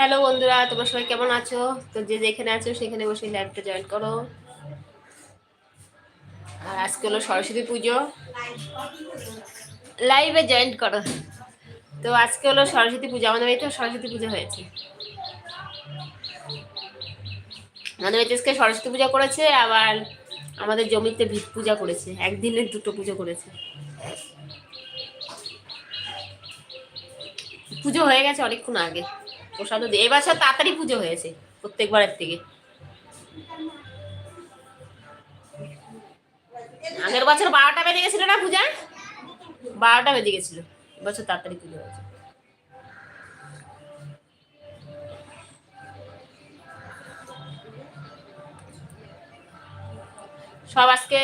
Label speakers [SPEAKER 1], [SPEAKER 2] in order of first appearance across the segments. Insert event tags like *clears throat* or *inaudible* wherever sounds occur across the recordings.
[SPEAKER 1] Hello বন্ধুরা, তোমরা সবাই কেমন আছো? তো যে যেখানে আছো, সেখানে বসে লাইভটা জয়েন করো। আর আজকে হলো সরস্বতী পুজো। লাইভে জয়েন করো। তো আজকে হলো সরস্বতী পুজো, আমাদের বাড়িতে সরস্বতী পুজো হয়েছে। আমাদের বাড়িতে আজকে সরস্বতী পূজা করেছে, আবার আমাদের জমিতে ভিত পূজা করেছে। একদিনে দুটো পুজো করেছে। পুজো হয়ে গেছে অনেকক্ষণ আগে। প্রসাদও দিয়ে। এবছর তাড়াতাড়ি পুজো হয়েছে, প্রত্যেকবারের থেকে। আগের বছর বারোটা বেজে গেছিল না পূজা? বারোটা বেজে গেছিল এবছর তাড়াতাড়ি পুজো হয়েছে। সব আজকে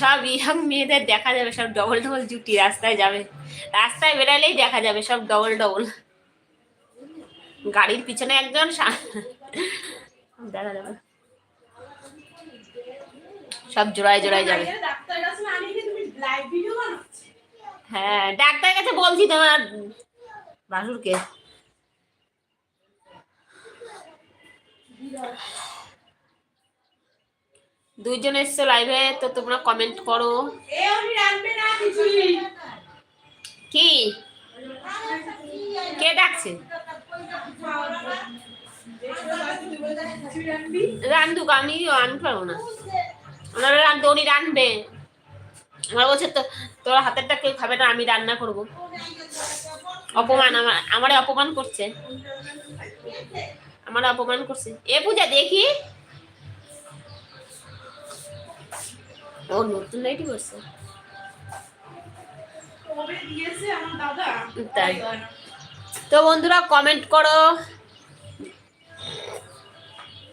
[SPEAKER 1] সব ইয়াং মেয়েদের দেখা যাবে, সব ডবল ডবল জুটি, রাস্তায় যাবে। রাস্তায় বেরালেই দেখা যাবে, সব ডবল ডবল গাড়ির পিছনে একজন সব জোড়ায় জোড়ায় যাবে। হ্যাঁ ডাক্তার কাছে বলছি তোমার বাসুরকে। দুইজন এসছো লাইভে তো তোমরা কমেন্ট করো। কি? কে ডাকছে? রান্ধুক আমি আনতে পারব না। ওনারা রান্ধতে উনি রানবে। আমার বলছে, তো, তোর হাতেরটা কেউ খাবে না, আমি রান্না করব। অপমান, আমার, আমারে অপমান করছে। আমার অপমান করছে। এ পূজা, দেখি। ও নতুন লাইটই করছে। তাই। তো বন্ধুরা কমেন্ট করো।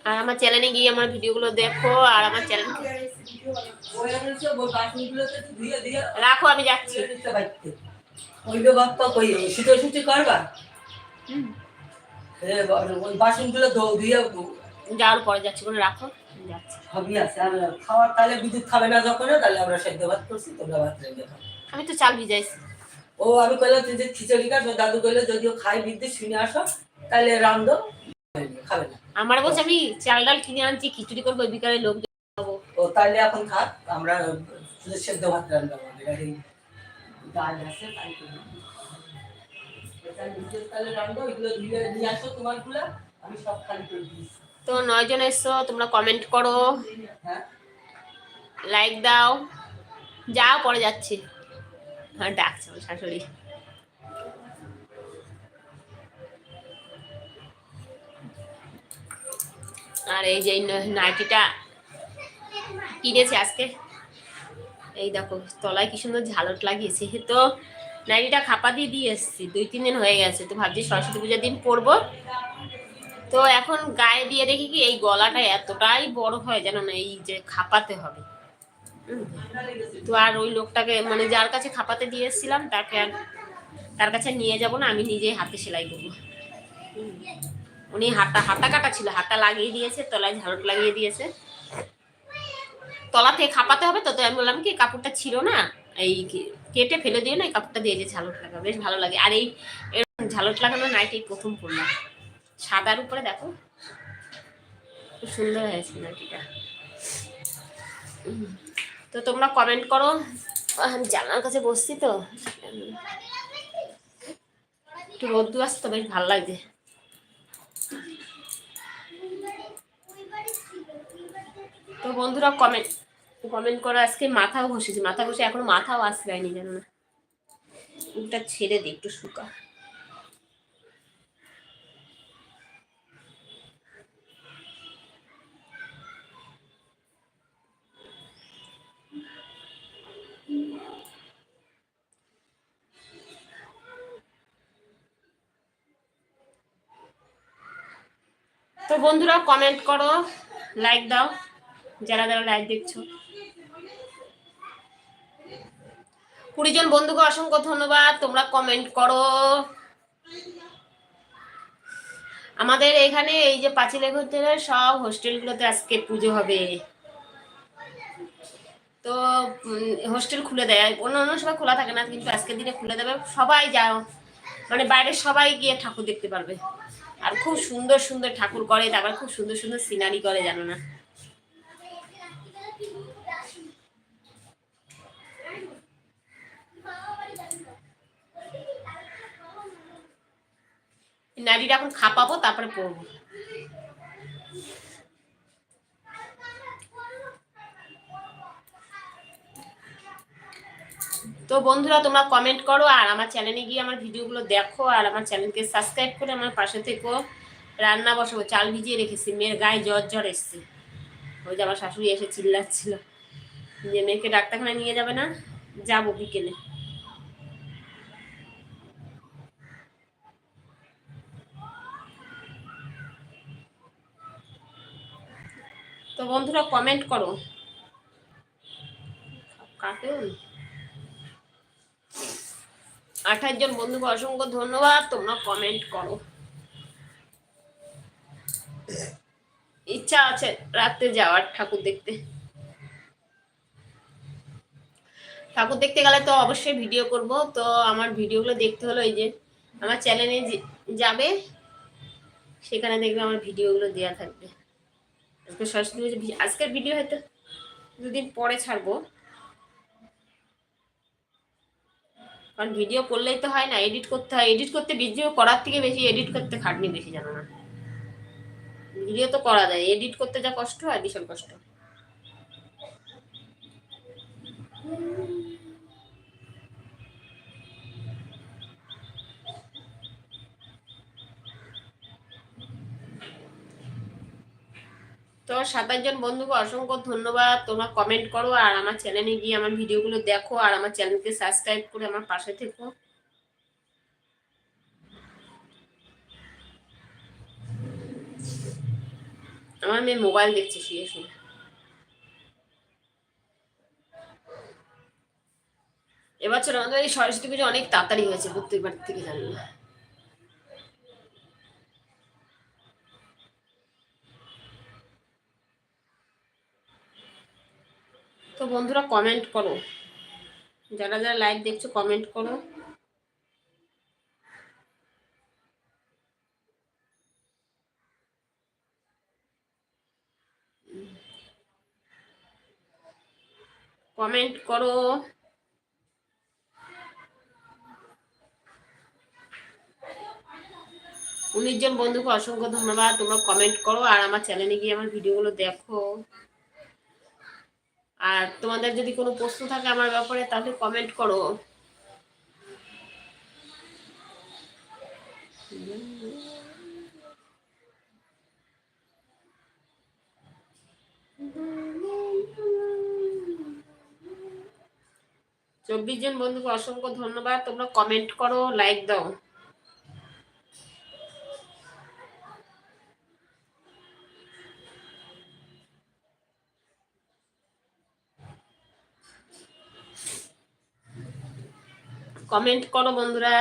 [SPEAKER 1] আর আমার চ্যানেলে গিয়ে আমার ভিডিওগুলো দেখো আর আমার চ্যানেল রাখো আমি যাচ্ছি।
[SPEAKER 2] ধুয়ে দিতে পারতে। ওইগুলো বাপ্পা কই শুটো শুটি করবা ওই বাসনগুলো ধো- ধুয়ে
[SPEAKER 1] যাওয়ার পরে যাচ্ছি কোনো রাখো যাচ্ছি।
[SPEAKER 2] সবই আছে আর খাওয়ার তাহলে বিদ্যুৎ খাবে না যখন তাহলে আমরা সেদ্ধ ভাত করছি তোমরা ভাত রেখে
[SPEAKER 1] আমি তো চাল ভিজাইছি
[SPEAKER 2] ও আমি কইলাম তুই যে খিচুড়ি কাটবো দাদু কইলে যদিও খাই বিদ্যুৎ শুনে আসো তাহলে রান্ধো। খাবে না।
[SPEAKER 1] আমার বলছে আমি চাল ডাল কিনে আনছি খিচুড়ি করব বিকালে লোক খাব
[SPEAKER 2] ও তাহলে এখন থাক আমরা শুধু সেদ্ধ ভাত রান্না আর ডাল আছে তাই করব। তাহলে রান্ধো ধুয়ে নিয়ে আসো তোমারগুলা আমি সব খালি করে দিয়েছি
[SPEAKER 1] তো নয়জন এসছো তোমরা কমেন্ট করো।
[SPEAKER 2] হ্যাঁ।
[SPEAKER 1] লাইক দাও। যাও পরে যাচ্ছি। হ্যাঁ ডাকছে আমার শাশুড়ি। আর এই যে নাইটিটা কিনেছি আজকে। এই দেখো, তলায় কি সুন্দর ঝালট লাগিয়েছি। তো, নাইটিটা খাপা দিয়ে দিয়ে এসেছি, দুই, তিন দিন হয়ে গেছে। তো ভাবছি সরস্বতী পূজার দিন পরবো তো এখন গায়ে দিয়ে দেখি কি, এই গলাটা এতটাই বড় হয় যেন না, এই যে খাপাতে হবে। তো আর ওই লোকটাকে মানে যার কাছে খাপাতে দিয়ে এসেছিলাম, তাকে আর তার কাছে নিয়ে যাব না, আমি নিজেই হাতে সেলাই করব। উনি হাতা হাতা কাটা ছিল, হাতা লাগিয়ে দিয়েছে, তলায় ঝাড়ট লাগিয়ে দিয়েছে। তলা থেকে খাপাতে হবে তো তো আমি বললাম কি, কাপড়টা ছিল না, এই কেটে ফেলে দিও না কাপড়টা দিয়ে যে ঝালট লাগা বেশ ভালো লাগে। আর এই ঝালট লাগানো নাইট প্রথম পরলাম সাদার উপরে দেখো, খুব সুন্দর হয়েছে নাইটিটা তো তোমরা কমেন্ট করো। আমি জানার কাছে বসছি তো। একটু রোদ্দু আসছে তো বেশ ভালো লাগছে। তো বন্ধুরা কমেন্ট কমেন্ট করো, আজকে মাথাও ঘষেছি। মাথা ঘষে এখনও মাথাও আসবেনি জানো না। ওটা ছেড়ে দিই একটু শুকা। তো বন্ধুরা কমেন্ট করো লাইক দাও, যারা যারা লাইক দেখছ। কুড়ি জন বন্ধুকে অসংখ্য ধন্যবাদ, তোমরা কমেন্ট করো। আমাদের এখানে এই যে পাঁচিলে সব হোস্টেলগুলোতে আজকে পুজো হবে। তো হোস্টেল খুলে দেয়। অন্য অন্য সময় খোলা থাকে না, কিন্তু আজকের দিনে খুলে দেবে। সবাই যাও। মানে বাইরে সবাই গিয়ে ঠাকুর দেখতে পারবে। আর খুব সুন্দর সুন্দর ঠাকুর করে, তারপর খুব সুন্দর সুন্দর সিনারি করে, জানো না? নারীরা এখন খাপাবো, তারপরে পরবো। তো বন্ধুরা, তোমরা কমেন্ট করো আর আমার চ্যানেলে গিয়ে আমার ভিডিওগুলো দেখো আর আমার চ্যানেলকে সাবস্ক্রাইব করে আমার পাশে থেকো। রান্না বসাবো, চাল ভিজিয়ে রেখেছি, মেয়ের গায়ে জ্বর জ্বর এসছে। ওই যে আমার শাশুড়ি এসে চিল্লাচ্ছিল যে মেয়েকে ডাক্তারখানায় নিয়ে যাবে না, যাব বিকেলে। তো বন্ধুরা কমেন্ট করো। কাটেও না আঠাশ জন বন্ধুকে অসংখ্য ধন্যবাদ, তোমরা কমেন্ট করো। ইচ্ছা আছে রাত্রে যাওয়ার ঠাকুর দেখতে। ঠাকুর দেখতে গেলে তো অবশ্যই ভিডিও করব, তো আমার ভিডিওগুলো দেখতে হলো এই যে, আমার চ্যানেলে যাবে, সেখানে দেখবে আমার ভিডিওগুলো দেওয়া থাকবে। আজকে সরস্বতী পুজো, আজকের ভিডিও হয়তো দুদিন পরে ছাড়বো। কারণ ভিডিও করলেই তো হয় না এডিট করতে হয়। এডিট করতে ভিডিও করার থেকে বেশি এডিট করতে খাটনি বেশি জানো না। ভিডিও তো করা যায় এডিট করতে যা কষ্ট হয়, ভীষণ কষ্ট। তো সাতাশ জন বন্ধুকে অসংখ্য ধন্যবাদ। তোমরা কমেন্ট করো আর আমার চ্যানেলে গিয়ে আমার ভিডিওগুলো দেখো আর আমার চ্যানেলকে সাবস্ক্রাইব করে আমার পাশে থেকো। আমার মেয়ে মোবাইল দেখছে, শুয়ে শুয়ে। এবছর আমাদের এই সরস্বতী পুজো অনেক তাড়াতাড়ি হয়েছে, প্রত্যেকবার থেকে জানি না। বন্ধুরা কমেন্ট করো। যারা যারা লাইভ দেখছ কমেন্ট করো। কমেন্ট করো। উনিশ জন বন্ধুকে অসংখ্য ধন্যবাদ, তোমরা কমেন্ট করো আর আমার চ্যানেলে গিয়ে আমার ভিডিওগুলো দেখো। আর তোমাদের যদি কোনো প্রশ্ন থাকে আমার ব্যাপারে, তাহলে কমেন্ট করো। চব্বিশ জন বন্ধুকে অসংখ্য ধন্যবাদ। তোমরা কমেন্ট করো লাইক দাও। কমেন্ট করো বন্ধুরা।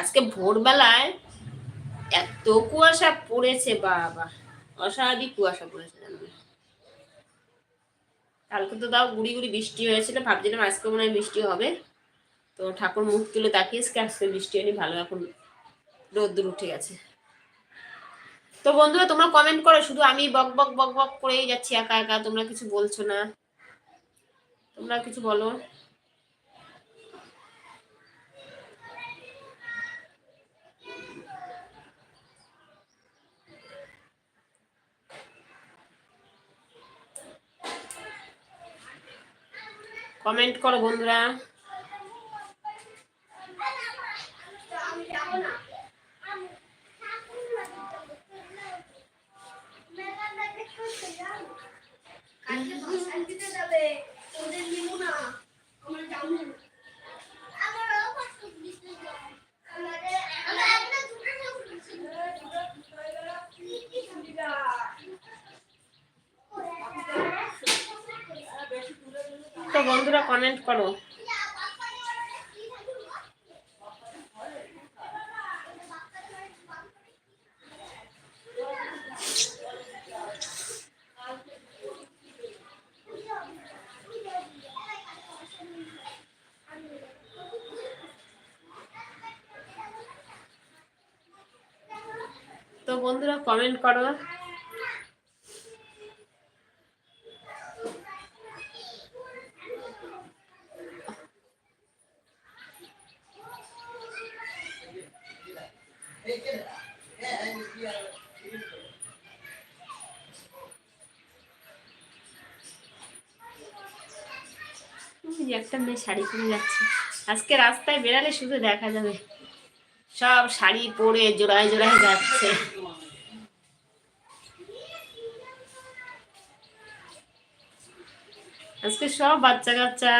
[SPEAKER 1] আজকে ভোরবেলায় এত কুয়াশা পড়েছে, বাবা। অস্বাভাবিক কুয়াশা পড়েছে কালকে তো তাও গুড়ি গুড়ি বৃষ্টি হয়েছিল, ভাবছিলাম আজকে মনে হয় বৃষ্টি হবে। তো ঠাকুর মুখ তুলে তাকিয়েছে আজকে বৃষ্টি হয়নি, ভালো এখন রোদ্দুর উঠে গেছে। তো বন্ধুরা, তোমরা কমেন্ট করো, শুধু আমি বক বক বক বক করেই যাচ্ছি, একা একা তোমরা কিছু বলছো না। তোমরা কিছু বলো। কমেন্ট করো বন্ধুরা তো বন্ধুরা কমেন্ট করো বন্ধুরা কমেন্ট করো। একটা মেয়ে শাড়ি পরে যাচ্ছে। আজকে রাস্তায় বেরালে শুধু দেখা যাবে। সব শাড়ি পরে জোড়ায় জোড়ায় যাচ্ছে আজকে সব বাচ্চা কাচ্চা,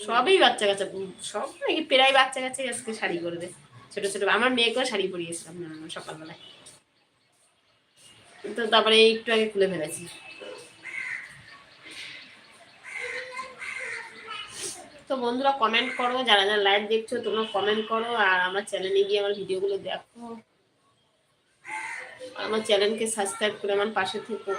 [SPEAKER 1] সবই বাচ্চা কাচ্চা, সব নাকি প্রায় বাচ্চা কাচ্চাই আজকে শাড়ি পরবে, ছোট ছোট, আমার মেয়েকেও শাড়ি পরিয়েছিলাম না, সকালবেলায়। তো তারপরে একটু আগে খুলে ফেলেছি। তো বন্ধুরা কমেন্ট করো, যারা যারা লাইভ দেখছ, তোমরা কমেন্ট করো, আর আমার চ্যানেলে গিয়ে আমার ভিডিওগুলো দেখো। আমার চ্যানেলকে সাবস্ক্রাইব করে আমার পাশে থেকো।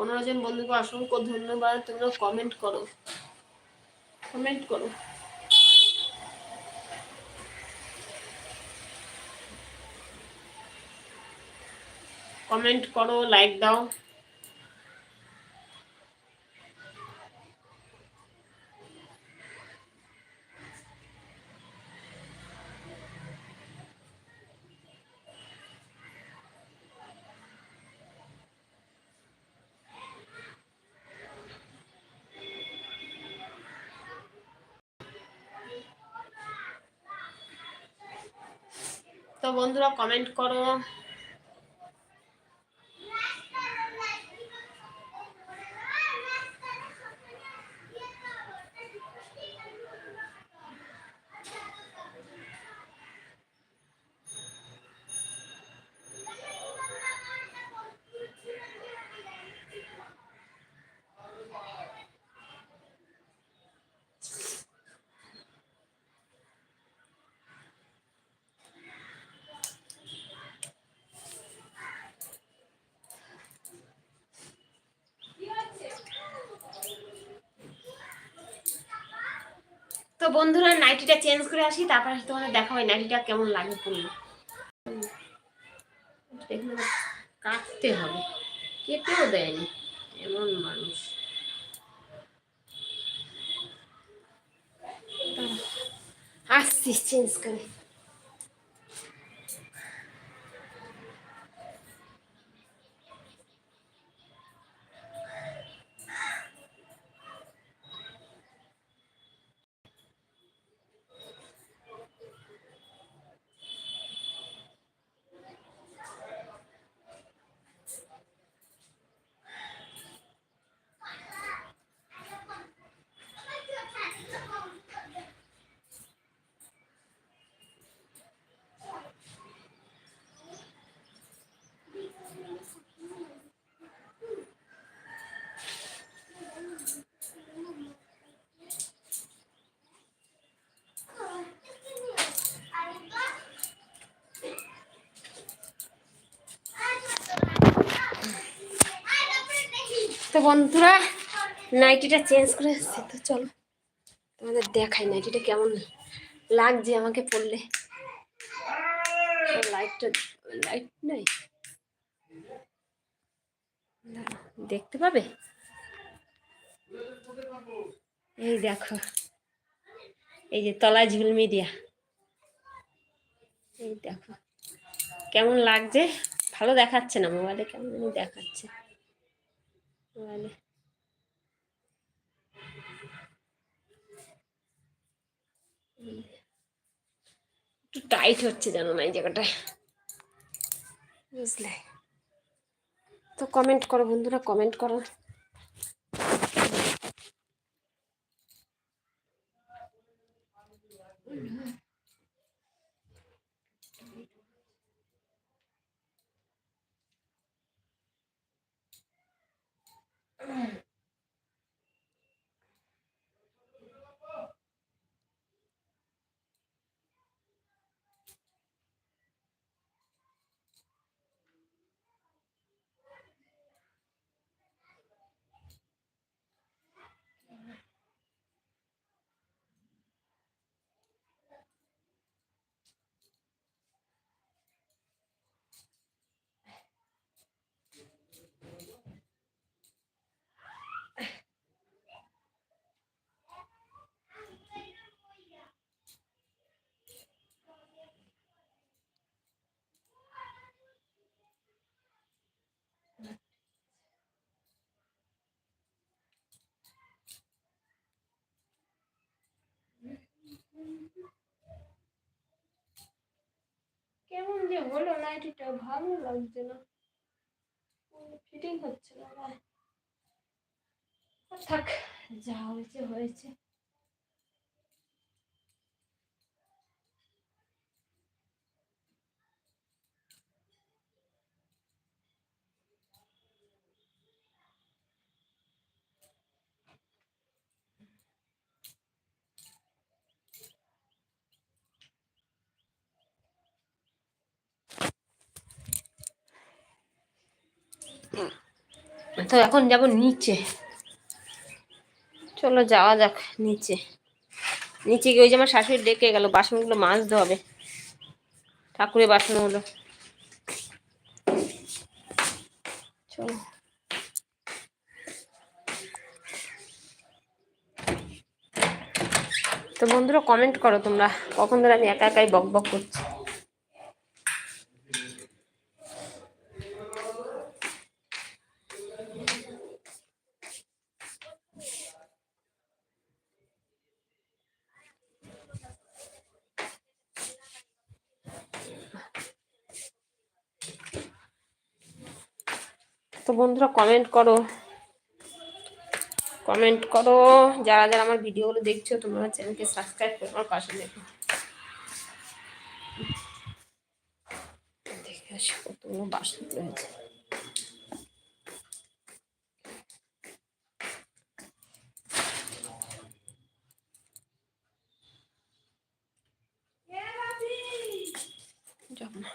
[SPEAKER 1] পনেরো জন বন্ধুকে অসংখ্য ধন্যবাদ। তোমরা কমেন্ট করো। কমেন্ট করো। কমেন্ট করো লাইক দাও। বন্ধুরা কমেন্ট করো তো বন্ধুরা, নাইটিটা চেঞ্জ করে আসি, তারপর তোমাদের দেখা হয় নাইটিটা কেমন লাগে পড়ল কাটতে হবে। কেটেও দেয়নি, এমন মানুষ। আসছিস আসছি চেঞ্জ করে তো বন্ধুরা নাইটিটা চেঞ্জ করে এসছে তো চলো তোমাদের দেখাই নাইটিটা কেমন লাগছে আমাকে পড়লে লাইটটা লাইট নাই? দেখতে পাবে? এই দেখো, এই যে তলায় ঝুলমি দিয়া এই দেখো, কেমন লাগছে? ভালো দেখাচ্ছে না মোবাইলে কেমন দেখাচ্ছে। Vale. একটু টাইট হচ্ছে জানো না এই জায়গাটায় বুঝলে তো কমেন্ট করো বন্ধুরা কমেন্ট করো Mm-hmm. Mm-hmm. *clears throat* হলো নাইটিটা ভালো লাগছে না। ফিটিং হচ্ছে না থাক যা হয়েছে হয়েছে। তো এখন যাব নিচে। চলো যাওয়া যাক নিচে। নিচে গিয়ে ওই যে আমার শাশুড়ি ডেকে গেল, বাসনগুলো মাজতে হবে। ঠাকুরের বাসনগুলো চলো। তো বন্ধুরা কমেন্ট করো তোমরা, কখন ধরে আমি একা একাই বক বক করছি তো বন্ধুরা কমেন্ট করো। কমেন্ট করো। যারা যারা আমার ভিডিওগুলো দেখছ, তোমরা চ্যানেলকে সাবস্ক্রাইব করে আমার পাশে দেখো। দেখে আসি, কতগুলো বাসন রয়েছে যাব না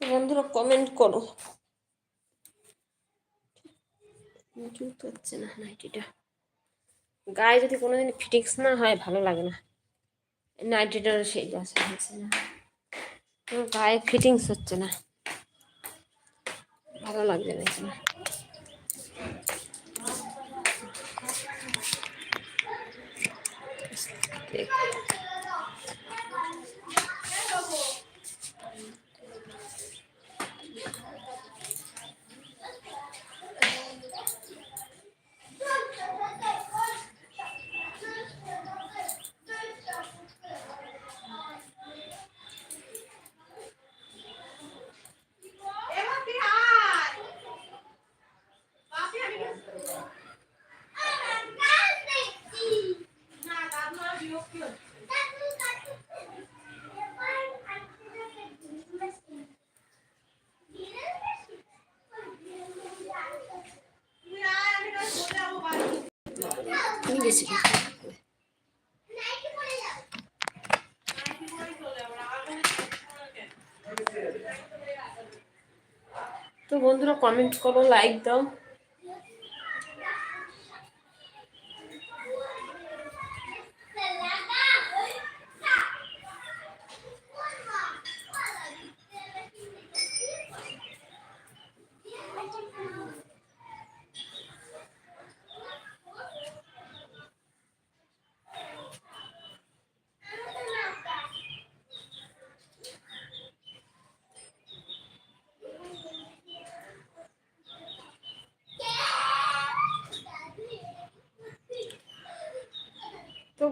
[SPEAKER 1] তো বন্ধুরা কমেন্ট করো। হচ্ছে না নাইটিটা গায়ে যদি কোনোদিন ফিটিংস না হয়, ভালো লাগে না। নাইটিটারও সেই দশা হচ্ছে না। গায়ে ফিটিংস হচ্ছে না। ভালো লাগছে না এখানে দেখ
[SPEAKER 3] এবার তুই আয়। বাপি, আমি না, দাদু আর বিরক্তি হচ্ছে। তুই আয়, আমি না চলে যাব বাড়ি।
[SPEAKER 1] তুমি বেশি
[SPEAKER 3] নাইটি পরেই চলে যাব, রাগ করে কেন?
[SPEAKER 1] তো বন্ধুরা কমেন্ট করো লাইক দাও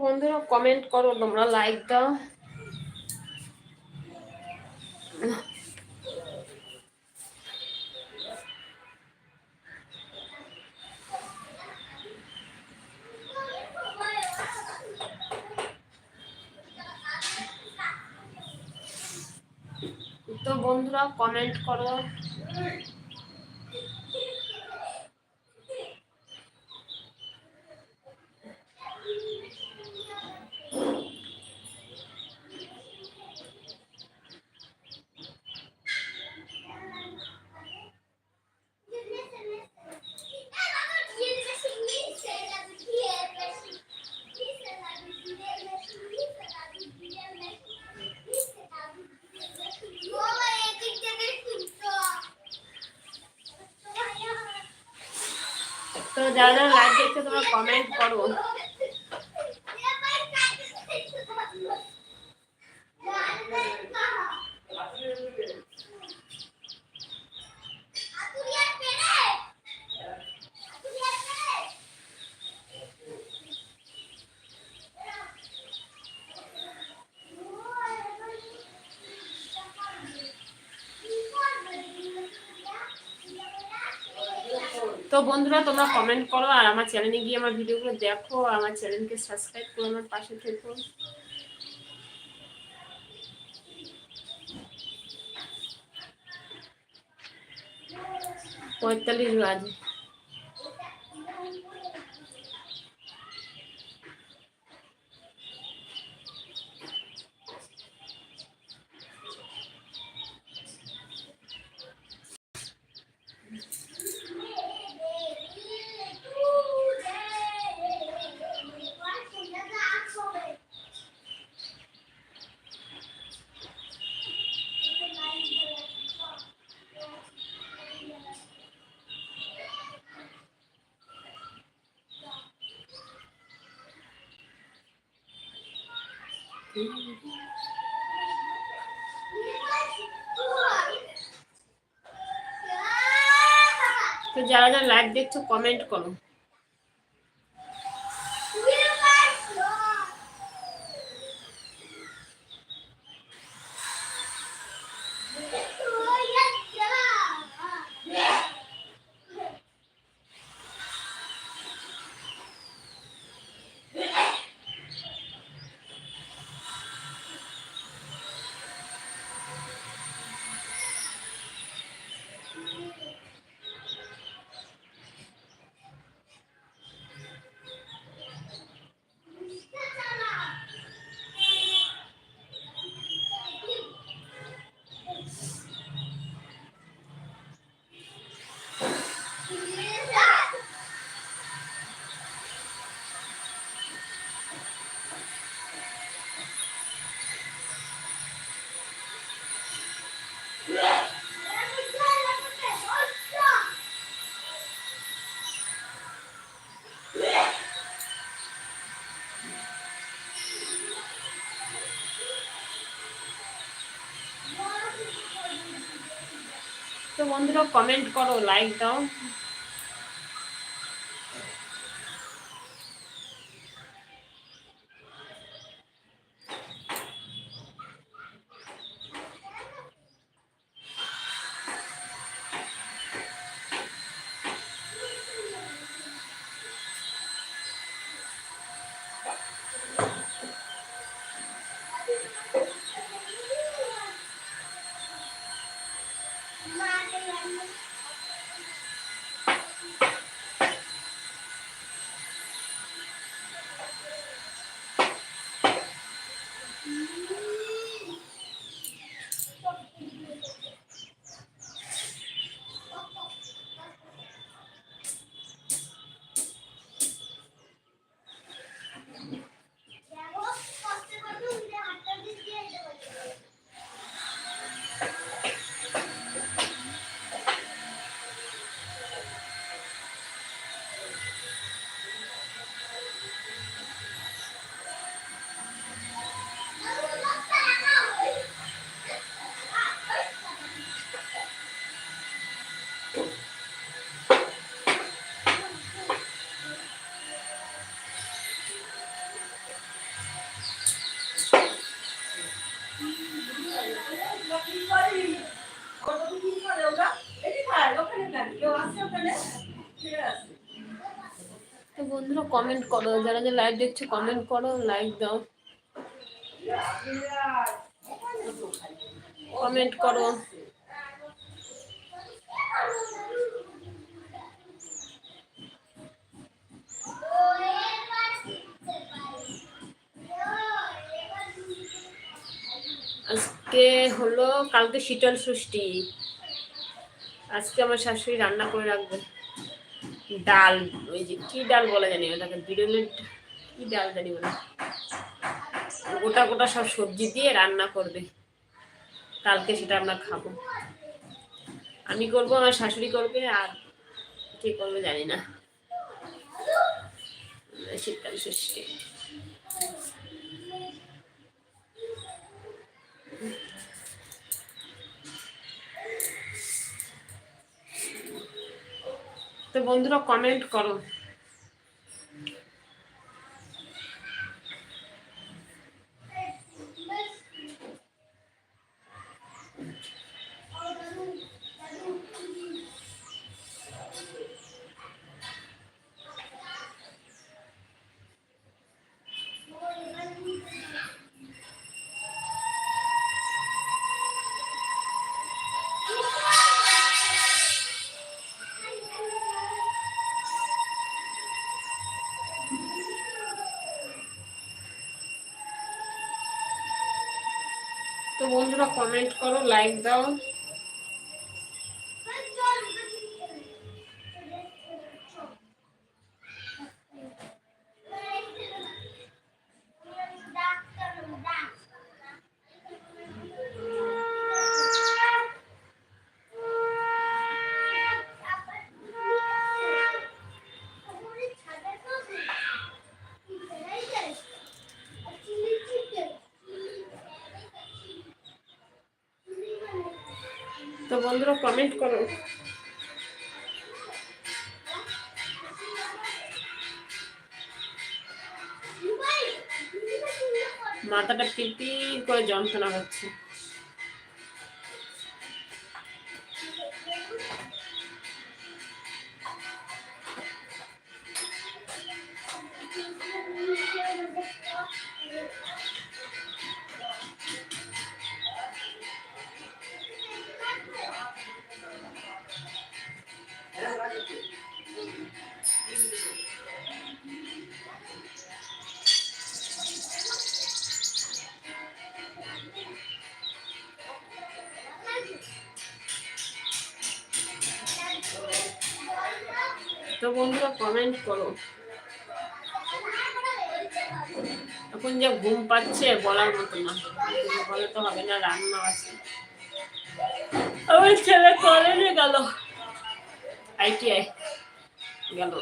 [SPEAKER 1] বন্ধুরা কমেন্ট করো তোমরা লাইক দাও। তো বন্ধুরা কমেন্ট করো। যারা যারা দেখছ তোমরা কমেন্ট করো।
[SPEAKER 3] বন্ধুরা, তোমরা কমেন্ট করো আর আমার চ্যানেলে গিয়ে আমার ভিডিওগুলো দেখো, আমার চ্যানেলকে সাবস্ক্রাইব করো আমার পাশে থেকো। পঁয়তাল্লিশ বাজে তো যারা যারা লাইভ দেখছ কমেন্ট করো। বন্ধুরা কমেন্ট করো লাইক দাও। তো বন্ধুরা কমেন্ট করো। যারা যারা লাইভ দেখছ কমেন্ট করো লাইক দাও। কমেন্ট করো। আজকে হলো, কালকে শীতল ষষ্ঠী। আজকে আমার শাশুড়ি রান্না করে রাখবে। ডাল, ওই যে কি ডাল বলা জানি ওটাকে বিরলের কি ডাল জানি বলে গোটা গোটা সব সবজি দিয়ে রান্না করবে। কালকে সেটা আমরা খাব। আমি করব, আমার শাশুড়ি করবে, আর কে করবে জানি না। শীতকাল ষষ্ঠী তো বন্ধুরা কমেন্ট করো। কমেন্ট করো লাইক দাও। বন্ধুরা কমেন্ট করো। মাথাটা পিপির করে যন্ত্রণা হচ্ছে। বন্ধুরা কমেন্ট করো। এখন যে ঘুম পাচ্ছে বলার মতো না। বলে তো হবে না, রান্না আছে। আমার ছেলে কলেজে গেল। আইটিআই গেল।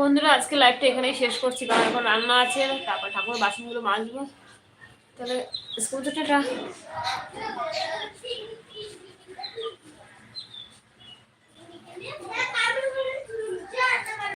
[SPEAKER 3] বন্ধুরা, আজকে লাইভটা এখানেই শেষ করছি। কারণ এখন রান্না আছে, তারপর ঠাকুর বাসনগুলো মাজবো। তাহলে স্কুল তো